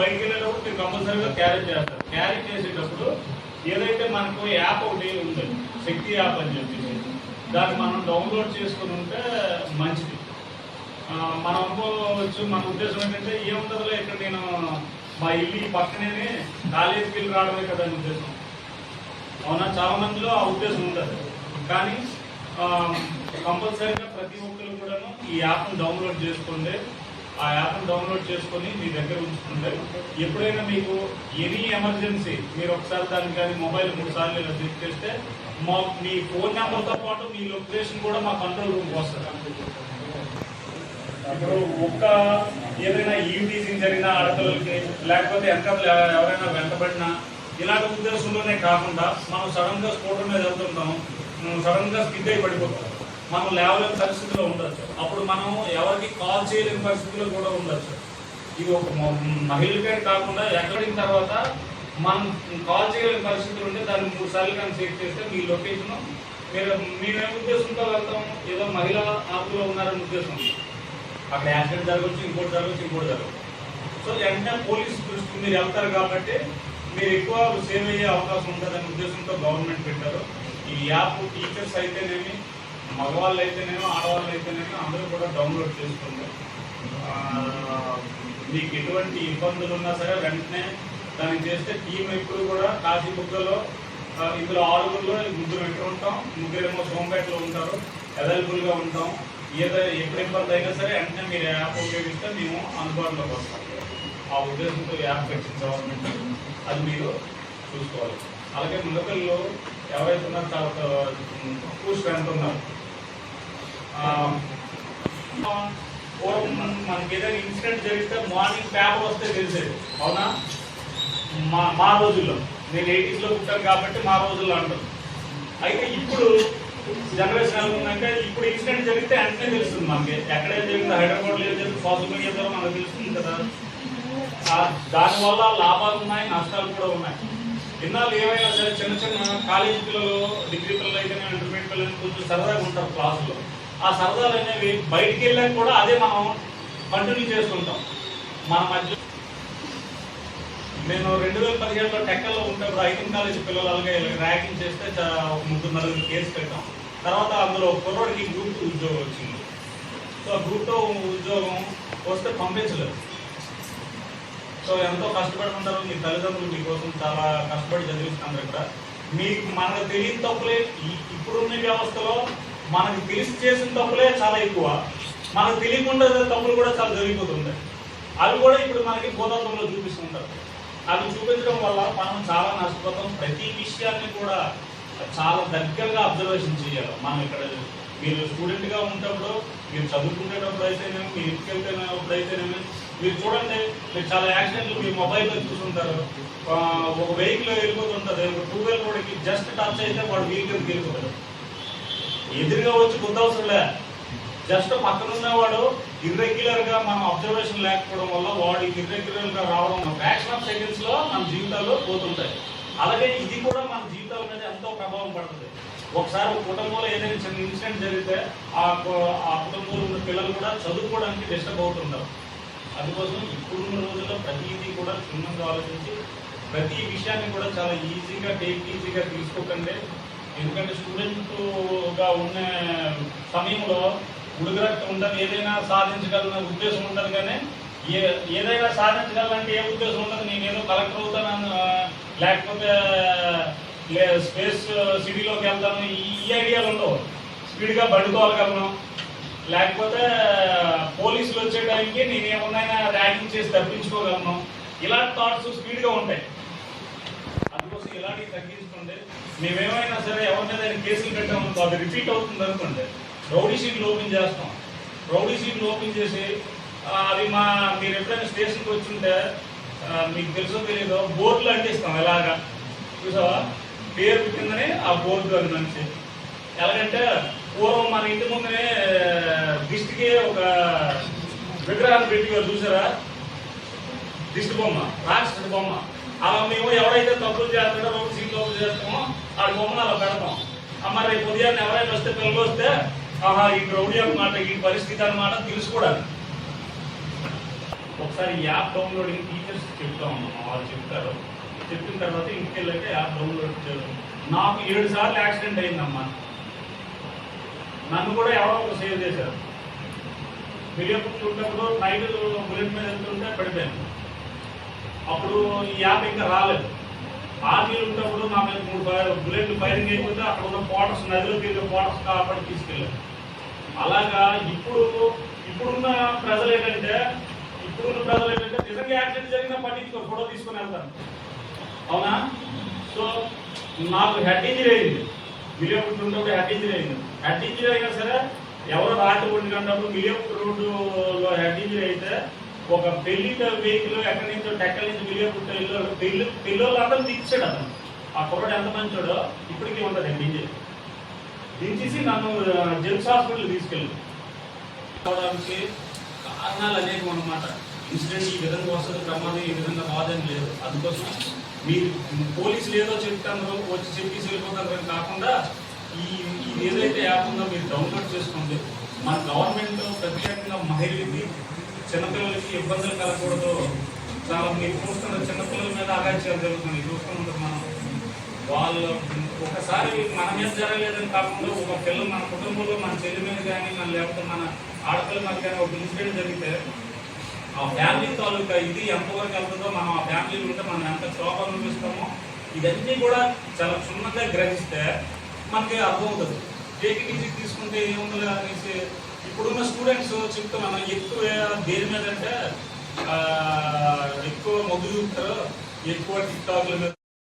బయటికి వెళ్ళేటప్పుడు మీరు కంపల్సరీగా క్యారీ చేస్తారు. క్యారీ చేసేటప్పుడు ఏదైతే మనకు యాప్ ఒకటి ఉంటుంది శక్తి యాప్ అని చెప్పేసి దాన్ని మనం డౌన్లోడ్ చేసుకుని ఉంటే మంచిది. మనం అనుకోవచ్చు మన ఉద్దేశం ఏంటంటే ఏముంటుందో ఇక్కడ నేను మా ఇల్లు ఈ పక్కనే కాలేజీకి వెళ్ళి రావడమే కదా అని ఉద్దేశం. అవునా? చాలా మందిలో ఆ ఉద్దేశం ఉండదు. కానీ కంపల్సరీగా ప్రతి ఒక్కరు కూడాను ఈ యాప్ను డౌన్లోడ్ చేసుకోండి. ఆ యాప్ను డౌన్లోడ్ చేసుకొని మీ దగ్గర ఉంచుకుంటే ఎప్పుడైనా మీకు ఎనీ ఎమర్జెన్సీ మీరు ఒకసారి దాన్ని కానీ మొబైల్ మూడు సార్లు ఇలా చెక్ చేస్తే మా మీ ఫోన్ నెంబర్తో పాటు మీ లొకేషన్ కూడా మా కంట్రోల్ రూమ్కి వస్తుంది. ఇప్పుడు ఒక్క ఏదైనా ఈవిటీజింగ్ జరిగిన ఆడపిల్లలకి లేకపోతే వెనక ఎవరైనా వెంటబడినా ఇలాంటి ఉద్దేశంలోనే కాకుండా మనం సడన్గా స్కూటర్ మీద వెళ్తుంటాం సడన్గా స్కిడ్ అయి పడిపోతాం. మనం లేవలేని పరిస్థితిలో ఉండొచ్చు. అప్పుడు మనం ఎవరికి కాల్ చేయలేని పరిస్థితిలో కూడా ఉండొచ్చు. ఇది ఒక మ- కాకుండా ఎక్కడిన తర్వాత మనం కాల్ చేయలేని పరిస్థితులు ఉంటే దాన్ని మూడు సార్లు కానీ చెక్ చేస్తే మీ లొకేషన్ మీరు మేమేం ఉద్దేశంతో వెళ్తాము ఏదో మహిళ ఆపులో ఉన్నారని ఉద్దేశం. అక్కడ యాక్సిడెంట్ జరగవచ్చు ఇంకోటి జరగవచ్చు ఇంకోటి జరగవచ్చు. సో వెంటనే పోలీస్ దృష్టికి మీరు వెళ్తారు కాబట్టి మీరు ఎక్కువ సేవ్ అయ్యే అవకాశం ఉంటుందనే ఉద్దేశంతో గవర్నమెంట్ పెట్టారు. ఈ యాప్ టీచర్స్ అయితేనేమి మగవాళ్ళు అయితేనేమో ఆడవాళ్ళు అయితేనేమో అందరూ కూడా డౌన్లోడ్ చేసుకోండి మీకు ఎటువంటి ఇబ్బందులు ఉన్నా సరే వెంటనే దాన్ని చేస్తే టీం ఎప్పుడు కూడా కాశీబుగ్గలో బుగ్గలో ఇందులో ఆరుగురులో ముగ్గురు ఎక్కడ ఉంటాం. ముగ్గురేమో సోంపేటలో ఉంటారు. అవైలబుల్గా ఉంటాం. ఏదో ఎప్పుడు ఇబ్బంది అయినా సరే వెంటనే మీరు యాప్ ఉపయోగిస్తే మేము అందుబాటులోకి వస్తాం. ఆ ఉద్దేశంతో యాప్ పెట్టింది గవర్నమెంట్ అది మీరు చూసుకోవాలి. అలాగే మునకల్లో ఎవరైతే ఉన్నారు చాలా తక్కువ స్ట్రెంత్ ఉన్నారు పూర్వం మనకి ఏదైనా ఇన్సిడెంట్ జరిగితే మార్నింగ్ పేపర్ వస్తే తెలిసేది. అవునా? మా మా రోజుల్లో. నేను ఎయిటీస్లో పుట్టాను కాబట్టి మా రోజుల్లో అంటాను అయితే ఇప్పుడు జనరేషన్ ఎలా ఉందంటే ఇప్పుడు ఇన్సిడెంట్ జరిగితే వెంటనే తెలుస్తుంది మనకి. ఎక్కడేం జరిగిందో? హైదరాబాద్లో ఏం జరిగింది? సోషల్ మీడియా ద్వారా మనకు తెలుస్తుంది కదా. దానివల్ల లాభాలు ఉన్నాయి నష్టాలు కూడా ఉన్నాయి. ఇన్నాళ్ళు ఏమైనా సరే చిన్న చిన్న కాలేజీ పిల్లలు డిగ్రీ పిల్లలు అయితే ఇంటర్మీడియట్ పిల్లలు కొంచెం సరదాగా ఉంటారు క్లాసులో ఆ సరదాలు అనేవి బయటికి వెళ్ళాక కూడా అదే మనం కంటిన్యూ చేస్తుంటాం. మన మధ్య నేను రెండు వేల పదిహేడులో టెక్కల్లో ఉంటే ఐటమ్ కాలేజ్ పిల్లలు అలాగే ర్యాకింగ్ చేస్తే ముగ్గురు నలుగురు కేసు పెట్టాం. తర్వాత అందులో కుర్రోడికి గ్రూప్ ఉద్యోగం వచ్చింది. సో ఆ ఉద్యోగం వస్తే పంపించలేదు. సో ఎంతో కష్టపడుతుంటారు మీ తల్లిదండ్రులు మీకోసం చాలా కష్టపడి చదివిస్తున్నారు ఇక్కడ. మీకు మనకు తెలియని తప్పులే ఈ- ఇప్పుడున్న వ్యవస్థలో మనకు తెలిసి చేసిన తప్పులే చాలా ఎక్కువ. మనకు తెలియకుండా తప్పులు కూడా చాలా జరిగిపోతుంటాయి. అవి కూడా ఇప్పుడు మనకి భూతత్వంలో చూపిస్తుంటారు. అవి చూపించడం వల్ల మనం చాలా నష్టపోతాం. ప్రతి విషయాన్ని కూడా చాలా దగ్గరగా అబ్జర్వేషన్ చేయాలి మనం ఇక్కడ మీరు స్టూడెంట్గా ఉన్నప్పుడు మీరు చదువుకునేటప్పుడు అయితేనేమి మీ ఇంటికి వెళ్తేనప్పుడు అయితేనేమి మీరు చూడండి మీరు చాలా యాక్సిడెంట్లు మీ మొబైల్లో చూసుంటారు. ఒక వెహికల్ వెళ్ళిపోతుంటుంది ఒక టూ వీలర్ రోడ్కి జస్ట్ టచ్ అయితే వాడు వెహికల్కి వెళ్ళిపోతాడు. ఎదురుగా వచ్చి గుద్దవసరంలే జస్ట్ పక్కన ఉన్నవాడు ఇర్రెగ్యులర్గా మనం అబ్జర్వేషన్ లేకపోవడం వల్ల వాడు ఇర్రెగ్యులర్గా రావడం ఫ్యాక్షన్ ఆఫ్ సెకండ్స్లో మన జీవితాల్లో పోతుంటాయి. అలాగే ఇది కూడా మన జీవితం అనేది ఎంతో ప్రభావం పడుతుంది. ఒకసారి ఒక కుటుంబంలో ఏదైనా చిన్న ఇన్సిడెంట్ జరిగితే ఆ ఆ కుటుంబంలో ఉన్న పిల్లలు కూడా చదువుకోవడానికి డిస్టర్బ్ అవుతుంటారు. అందుకోసం ఇప్పుడున్న రోజుల్లో ప్రతిదీ కూడా క్షుణ్ణంగా ఆలోచించి ప్రతి విషయాన్ని కూడా చాలా ఈజీగా టేక్ ఈజీగా తీసుకోకండి. ఎందుకంటే స్టూడెంట్గా ఉన్న సమయంలో ఉడుగురట్టు ఉండదు ఏదైనా సాధించగలన ఉద్దేశం ఉండదు కానీ ఏ ఏదైనా సాధించగలంటే ఏ ఉద్దేశం ఉండదు నేను ఏదో కలెక్టర్ అవుతాను లేకపోతే స్పేస్ సిటీలోకి uh, వెళ్తాను. ఈ ఐడియాలు ఉండవు. స్పీడ్గా బండుకోగలను లేకపోతే uh, పోలీసులు వచ్చే టైంకి నేను ర్యాగింగ్ చేసి తప్పించుకోగలను. ఇలాంటి థాట్స్ స్పీడ్గా ఉంటాయి. అందుకోసం ఇలాంటివి తగ్గించుకోండి మేమేమైనా సరే ఎవరినైనా దాన్ని కేసులు పెట్టామనుకో అది రిపీట్ అవుతుంది అనుకోండి. రౌడీ షీట్లు ఓపెన్ చేస్తాం. రౌడీ షీట్లు ఓపెన్ చేసి అది మా మీరు ఎప్పుడైనా స్టేషన్కి వచ్చి ఉంటే మీకు తెలుసో తెలియదో బోర్డులు అంటిస్తాం ఎలాగా. చూసావా? పేరు కిందనే ఆ బోర్డు అది మంచి. ఎలాగంటే పూర్వం మన ఇంటి ముందునే దిష్టికి ఒక విగ్రహాన్ని పెట్టేవారు చూసారా? దిష్టి బొమ్మ రాక్షసుడి బొమ్మ. అలా మేము ఎవరైతే తప్పులు చేస్తాడో రోడ్డు సీట్లు తప్పులు చేస్తామో ఆ బొమ్మను అలా పెడతాం. మరి రేపు ఉదయాన్నే ఎవరైనా వస్తే పిల్లలు వస్తే ఆహా ఈ రౌడీ అనమాట ఈ పరిస్థితి అనమాట తెలుసుకోవడానికి. ఒకసారి యాప్ డౌన్లోడింగ్ టీచర్స్ చెప్తా ఉన్నాం వాళ్ళు చెప్తారు. చెప్పిన తర్వాత ఇంటికి యాప్ డౌన్లోడ్ చేయడం నాకు ఏడు సార్లు యాక్సిడెంట్ అయిందమ్మా. నన్ను కూడా ఎవరో ఒకరు సేవ్ చేశారు. మిలియప్పుడు నైట్ బుల్లెట్ మీద వెళ్తుంటే పడిపోయాను. అప్పుడు ఈ యాప్ ఇంకా రాలేదు. ఆర్మీలు ఉన్నప్పుడు నా మీద మూడు ఫైర్- బుల్లెట్లు ఫైరింగ్ అయిపోతే అక్కడ ఉన్న పోటర్స్ నదిలో తిరిగే పోటర్స్ కాబట్టి తీసుకెళ్ళారు. అలాగా ఇప్పుడు ఇప్పుడున్న ప్రజలు ఏంటంటే ఇప్పుడున్న ప్రజలు ఏంటంటే నిజంగా యాక్సిడెంట్ జరిగినా పట్టించుకో ఫోటో తీసుకుని వెళ్తాను అవునా? సో నాకు హెడ్ ఇంజరీ అయింది. మిలియం ఉన్నప్పుడు హెడ్ ఇంజరీ అయింది. హెడ్ ఇంజరీ అయినా సరే ఎవరు రాత్రి ఒంటి మిలియం రోడ్డులో హెడ్ ఇంజరీ అయితే ఒక పెళ్ళి వెహికల్ ఎక్కడి నుంచో టెక్కల నుంచి మిలియపుట్ ఇల్లు పెళ్ళి పెళ్ళోళ్ళు అందరూ దించాడు అతను. ఆ కుర్రాడు ఎంత మంచోడో ఇప్పటికీ ఉంటుంది హెడ్ ఇంజరీ దించేసి నన్ను జెమ్స్ హాస్పిటల్ తీసుకెళ్ళి కావడానికి కారణాలు అనేకం అన్నమాట ఇన్సిడెంట్ ఈ విధంగా వస్తుంది ప్రమాదం ఈ విధంగా కాదని లేదు. అందుకోసం మీరు పోలీసులు ఏదో చెప్తాను వచ్చి చెప్పేసి వెళ్ళిపోతారు అని కాకుండా ఈ ఏదైతే యాప్ ఉందో మీరు డౌన్లోడ్ చేసుకోండి. మన గవర్నమెంట్ ప్రత్యేకంగా మహిళలకి చిన్నపిల్లలకి ఇబ్బందులు కలగకూడదు. చాలా మీరు చూస్తున్న చిన్నపిల్లల మీద అగాచ్యాలు జరుగుతుంది చూస్తున్నారు మనం వాళ్ళు ఒకసారి మన మీద జరగలేదని కాకుండా ఒక పిల్లలు మన కుటుంబంలో మన చెల్లి మీద కానీ మన లేకపోతే మన ఆడపిల్ల మీద కానీ ఒక ఇన్సిడెంట్ జరిగితే ఆ ఫ్యామిలీ తాలూకా ఇది ఎంతవరకు వెళ్తుందో మనం ఆ ఫ్యామిలీ ఉంటే మనం ఎంత క్షోభం అనిపిస్తామో ఇవన్నీ కూడా చాలా క్షుణ్ణంగా గ్రహిస్తే మనకి అర్థమవుతుంది టేకింగ్ ఈజీ తీసుకుంటే ఏముంది అనేసి ఇప్పుడున్న స్టూడెంట్స్ చెప్తున్నాను ఎక్కువ దేని మీద అంటే ఎక్కువ మొగ్గు చూపుతారు ఎక్కువ టిక్ టాక్ల మీద